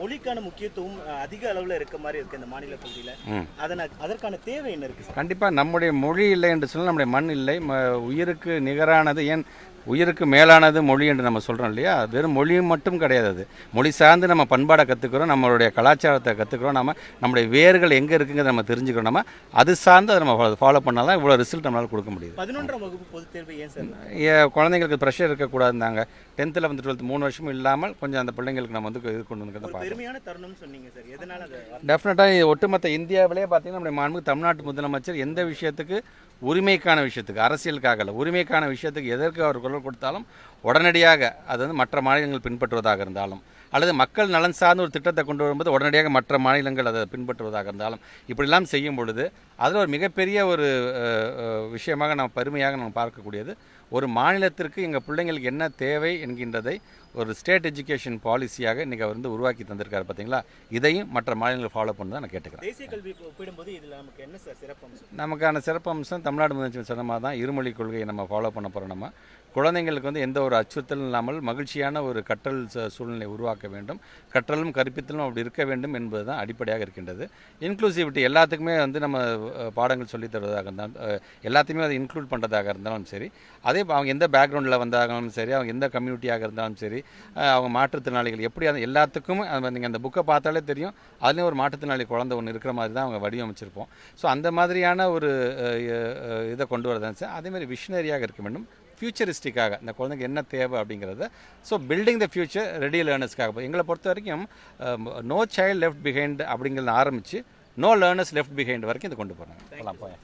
மொழிக்கான முக்கியத்துவம் அதிக அளவில் இருக்க மாதிரி இருக்கு இந்த மாநில பகுதியில். அதன அதற்கான தேவை என்ன இருக்கு கண்டிப்பாக நம்முடைய மொழி இல்லை என்று சொன்னால் நம்முடைய மண் இல்லை. உயிருக்கு நிகரானது ஏன் உயிருக்கு மேலானது மொழி என்று நம்ம சொல்கிறோம் இல்லையா? வெறும் மொழி மட்டும் கிடையாது அது. மொழி சார்ந்து நம்ம பண்பாடை கற்றுக்குறோம் நம்மளுடைய கலாச்சாரத்தை கற்றுக்குறோம் நம்ம நம்முடைய வேர்கள் எங்கே இருக்குங்கிறத நம்ம தெரிஞ்சுக்கிறோம். நம்ம அது சார்ந்து அதை நம்ம ஃபாலோ பண்ணால் தான் இவ்வளோ ரிசல்ட் நம்மளால் கொடுக்க முடியுது. பதினொன்றாம் வகுப்பு பொதுத் தேர்வு ஏன் சார்? குழந்தைங்களுக்கு ப்ரெஷர் இருக்கக்கூடாதுந்தாங்க டென்த்தில் வந்து டுவெல்த் மூணு வருஷமும் இல்லாமல் கொஞ்சம் அந்த பிள்ளைங்களுக்கு நம்ம வந்து இது கொண்டு வந்து பெருமையான தருணம்னு சொன்னீங்க சார். எதனால அது டெஃபினட்டாக ஒட்டுமொத்த இந்தியாவிலே பார்த்தீங்கன்னா நம்முடைய மாண்பு தமிழ்நாட்டு முதலமைச்சர் எந்த விஷயத்துக்கு உரிமைக்கான விஷயத்துக்கு அரசியலுக்காக இல்லை உரிமைக்கான விஷயத்துக்கு எதற்கு அவர் குரல் கொடுத்தாலும் உடனடியாக அது வந்து மற்ற மாநிலங்கள் பின்பற்றுவதாக இருந்தாலும் அல்லது மக்கள் நலன் சார்ந்த ஒரு திட்டத்தை கொண்டு வரும்போது உடனடியாக மற்ற மாநிலங்கள் அதை பின்பற்றுவதாக இருந்தாலும் இப்படிலாம் செய்யும் பொழுது அதில் ஒரு மிகப்பெரிய ஒரு விஷயமாக நாம் பெருமையாக நாம் பார்க்கக்கூடியது ஒரு மாநிலத்திற்கு எங்கள் பிள்ளைங்களுக்கு என்ன தேவை என்கின்றதை ஒரு ஸ்டேட் எஜுகேஷன் பாலிசியாக இன்றைக்கி அவர் வந்து உருவாக்கி தந்திருக்காரு பார்த்தீங்களா இதையும் மற்ற மாநிலங்கள் ஃபாலோ பண்ண நான் கேட்டுக்கிறேன். தேசிய கல்வி ஒப்பிடும்போது இதுல நமக்கு என்ன சார் சிறப்பம்சம் நமக்கான சிறப்பம்சம் தமிழ்நாடு முதலமைச்சர் சொன்ன மாதிரி தான் இருமொழி கொள்கையை நம்ம ஃபாலோ பண்ண போகிறோம் நம்ம. குழந்தைங்களுக்கு வந்து எந்த ஒரு அச்சுறுத்தலும் இல்லாமல் மகிழ்ச்சியான ஒரு கற்றல் ச- சூழ்நிலை உருவாக்க வேண்டும். கற்றலும் கற்பித்தலும் அப்படி இருக்க வேண்டும் என்பது தான் அடிப்படையாக இருக்கின்றது. இன்க்ளூசிவிட்டி எல்லாத்துக்குமே வந்து நம்ம பாடங்கள் சொல்லித் தருவதாக இருந்தாலும் எல்லாத்தையுமே அதை இன்க்ளூட் பண்ணுறதாக இருந்தாலும் சரி அதே அவங்க எந்த பேக்ரவுண்டில் வந்தாலும் சரி அவங்க எந்த கம்யூனிட்டியாக இருந்தாலும் சரி அவங்க மாற்றுத்திறனாளிகள் எப்படி அது எல்லாத்துக்கும் நீங்கள் அந்த புக்கை பார்த்தாலே தெரியும். அதுலேயும் ஒரு மாற்றுத்திறனாளி குழந்தை ஒன்று இருக்கிற மாதிரி தான் அவங்க வடிவமைச்சிருப்போம். ஸோ அந்த மாதிரியான ஒரு இதை கொண்டு வரதான் சார் அதேமாதிரி விஷனரியாக இருக்க வேண்டும். ஃபியூச்சரிஸ்டிக்காக இந்த குழந்தைக்கு என்ன தேவை அப்படிங்கிறத. So building the future ready லேர்னர்ஸ்க்காக எங்களை பொறுத்த வரைக்கும் நோ சைல்டு லெஃப்ட் பிஹைண்ட் அப்படிங்கிறத ஆரம்பித்து நோ லேர்னர்ஸ் லெஃப்ட் பிஹைண்ட் வரைக்கும் இது கொண்டு போகிறாங்க போய்